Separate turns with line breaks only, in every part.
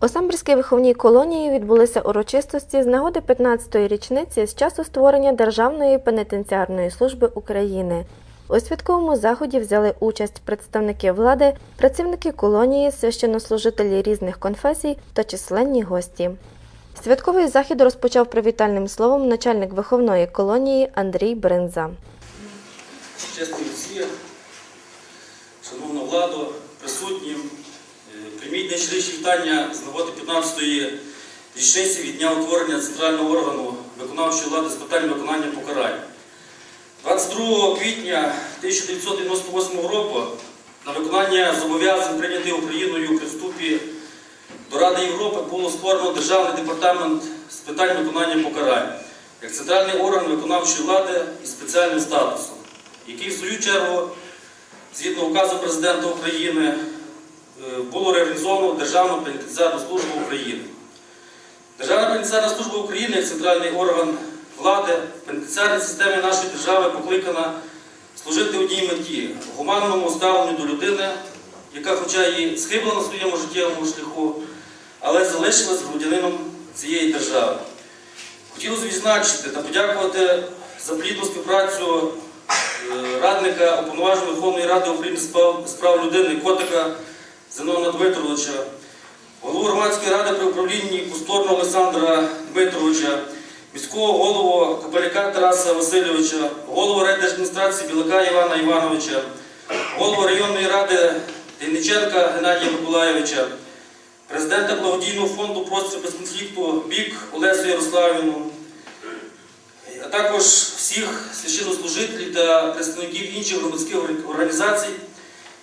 У Самбірській виховній колонії відбулися урочистості з нагоди 15-ї річниці з часу створення Державної пенітенціарної служби України. У святковому заході взяли участь представники влади, працівники колонії, священнослужителі різних конфесій та численні гості. Святковий захід розпочав привітальним словом начальник виховної колонії Андрій Бринза.
чесні всі, шановна влада, присутні, е, прийміть найщиріші вітання з нагоди 15-ї річниці від дня утворення центрального органу виконавчої влади з питань виконання покарань. 22 квітня 1998 року на виконання зобов'язань прийнятих Україною при вступі до Ради Європи було створено Державний департамент з питань виконання покарань як центральний орган виконавчої влади із спеціальним статусом який в свою чергу, згідно указу президента України, було реалізовано Державну пенітенціарну службу України. Державна пенітенціарна служба України як центральний орган влади в пенітенціарній системі нашої держави покликана служити одній меті гуманному ставленню до людини, яка, хоча і схибла на своєму життєвому шляху, але залишилась громадянином цієї держави. Хотілося відзначити та подякувати за плідну співпрацю е, радника Уповноваженої Верховної Ради України з прав людини Котика Зенона Дмитровича, голову громадської ради при управлінні Кусторного Олександра Дмитровича, міського голову Капеляка Тараса Васильовича, голову райдержадміністрації Білака Івана Івановича, голову районної ради Дейниченка Геннадія Миколайовича, президента благодійного фонду простір без конфлікту БІК Олесю Ярославівну, а також всіх священнослужителів та представників інших громадських організацій,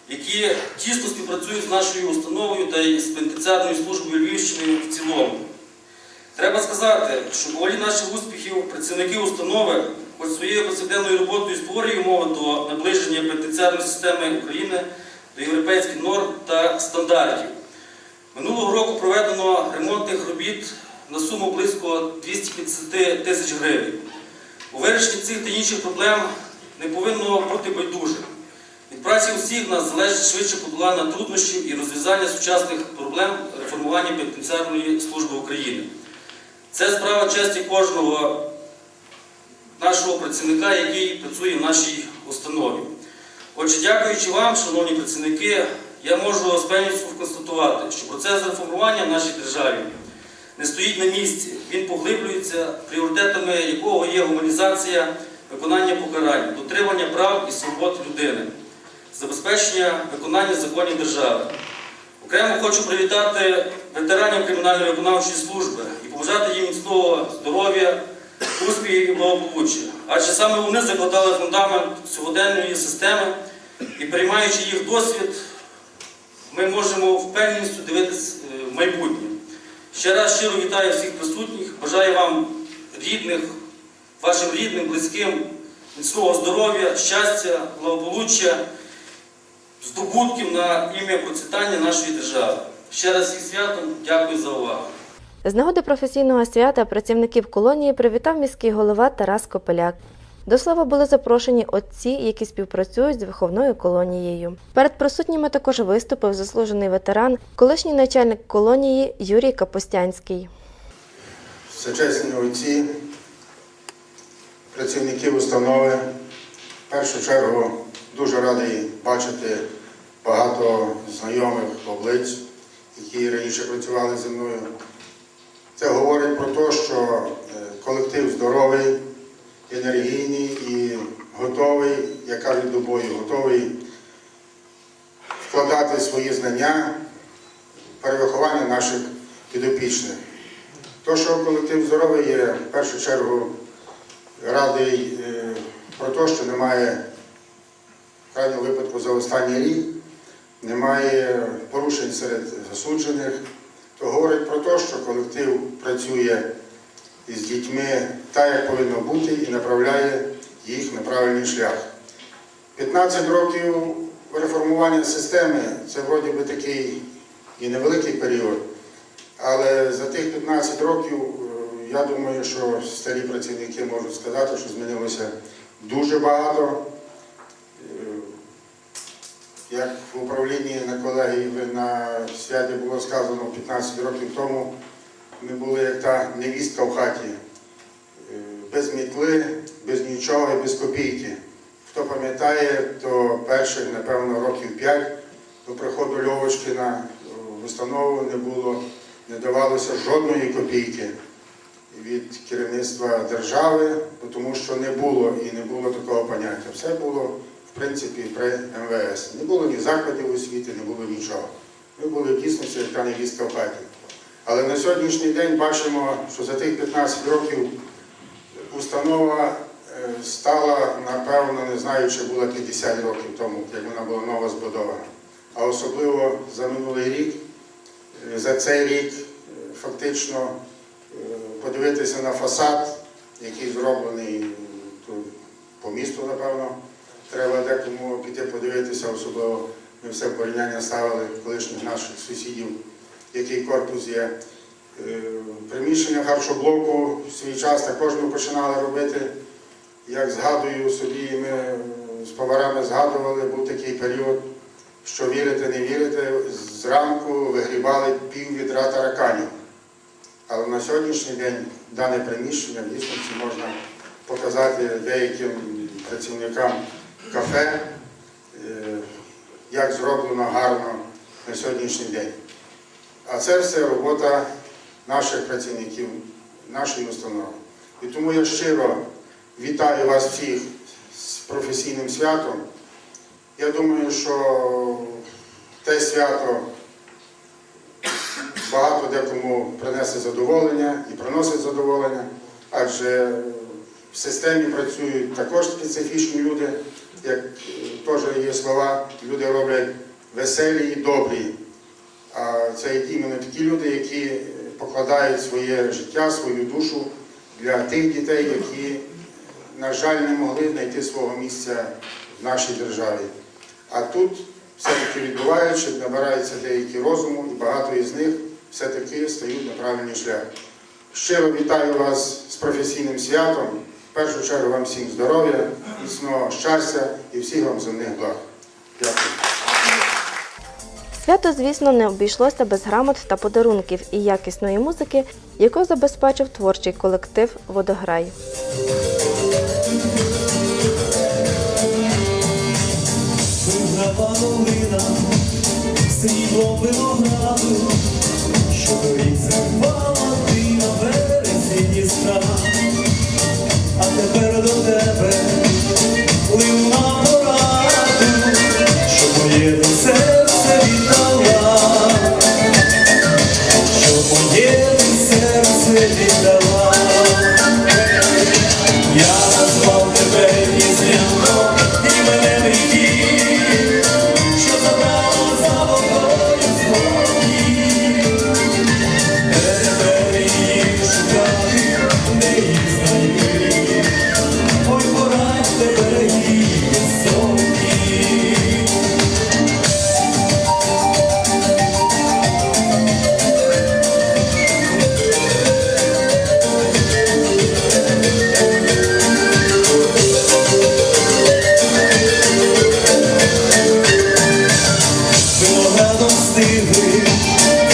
які тісно співпрацюють з нашою установою та із пенітенціарною службою Львівщини в цілому. Треба сказати, що по волі наших успіхів працівники установи, хоч своєю повсякденною роботою створює умови до наближення пенітенціарної системи України до європейських норм та стандартів. Минулого року проведено ремонтних робіт на суму близько 250 тисяч гривень. У вирішенні цих та інших проблем не повинно бути байдуже. Від праці усіх нас залежить швидше подолання труднощів і розв'язання сучасних проблем реформування пенітенціарної служби України. Це справа честі кожного нашого працівника, який працює в нашій установі. Отже, дякуючи вам, шановні працівники, я можу з певністю констатувати, що процес реформування в нашій державі не стоїть на місці. Він поглиблюється, пріоритетами якого є гуманізація, виконання покарань, дотримання прав і свобод забезпечення виконання законів держави. Окремо хочу привітати ветеранів кримінальної виконавчої служби і побажати їм міцного здоров'я, успіхів і благополуччя. Адже саме вони закладали фундамент сьогоденної системи і приймаючи їх досвід, ми можемо впевненістю дивитися е, в майбутнє. Ще раз щиро вітаю всіх присутніх, бажаю вам рідних, вашим рідним, близьким, міцного здоров'я, щастя, благополуччя, здобутків на ім'я процвітання нашої держави. Ще раз всіх святом, дякую за увагу.
З нагоди професійного свята працівників колонії привітав міський голова Тарас Копеляк. До слова були запрошені отці, які співпрацюють з виховною колонією. Перед присутніми також виступив заслужений ветеран, колишній начальник колонії Юрій Капустянський.
Всечесні отці, працівники установи, в першу чергу дуже радий бачити багато знайомих облич, які раніше працювали зі мною. Це говорить про те, що е, колектив здоровий, енергійний і готовий, як кажуть до бою, готовий вкладати свої знання перевиховання наших підопічних. То, що колектив здоровий є, в першу чергу радий е, про те, що немає в крайньому випадку за останній рік, немає порушень серед засуджених, то говорить про те, що колектив працює із дітьми так, як повинно бути, і направляє їх на правильний шлях. 15 років реформування системи це вроді би такий і невеликий період. Але за тих 15 років, е, я думаю, що старі працівники можуть сказати, що змінилося дуже багато. Е, як в управлінні на колегії на святі було сказано 15 років тому, ми були як та невістка в хаті, Е, без мітли, без нічого і без копійки. Хто пам'ятає, то перших, напевно, років 5 до приходу Льовочкина в установу не було, не давалося жодної копійки від керівництва держави, тому що не було і не було такого поняття. Все було, принципі, при МВС. Не було ні закладів освіти, не було нічого. Ми були як та невістка в. Але на сьогоднішній день бачимо, що за тих 15 років установа е, стала, напевно, не знаю, чи була 50 років тому, як вона була нова збудована. А особливо за минулий рік, е, за цей рік е, фактично подивитися на фасад, який зроблений по місту, напевно. Треба декому піти подивитися, особливо ми все порівняння ставили колишніх наших сусідів, який корпус є. Е, Приміщення харчоблоку в свій час також ми починали робити. Як згадую собі, ми з поварами згадували, був такий період, що вірите, не вірите, зранку вигрібали пів відра тараканів. Але на сьогоднішній день дане приміщення в дійсності можна показати деяким працівникам кафе, е, як зроблено гарно на сьогоднішній день. А це все робота наших працівників, нашої установи. І тому я щиро вітаю вас всіх з професійним святом. Я думаю, що те свято багато декому принесе задоволення і приносить задоволення, адже в системі працюють також специфічні люди, як теж є слова, люди роблять веселі і добрі. А це іменно такі люди, які покладають своє життя, свою душу для тих дітей, які, на жаль, не могли знайти свого місця в нашій державі. А тут все-таки відбуваючи, набираються деякі розуму, і багато із них все-таки стають на правильний шлях. Щиро вітаю вас з професійним святом. В першу чергу вам всім здоров'я, міцного щастя і всіх вам земних благ. Дякую.
Свято, звісно, не обійшлося без грамот та подарунків і якісної музики, яку забезпечив творчий колектив Водограй.
Срібло винограду, що горить зривала Стигли,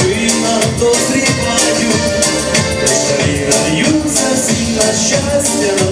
вина дозрівають, Старі радіються всі на щастя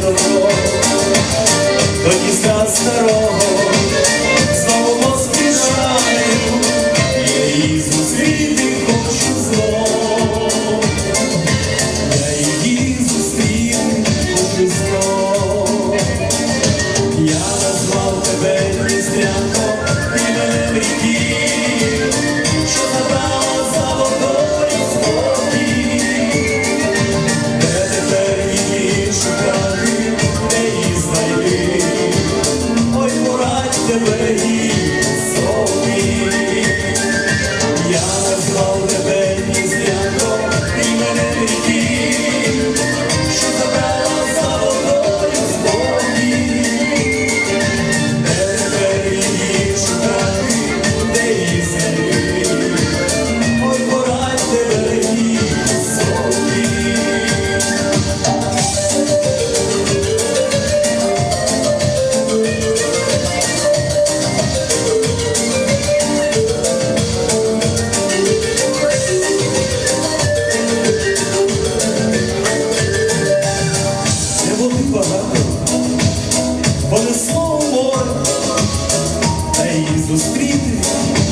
тебе зустріти,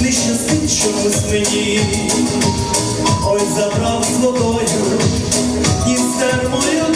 не щастить чомусь мені, ой забрав з водою і стер моя.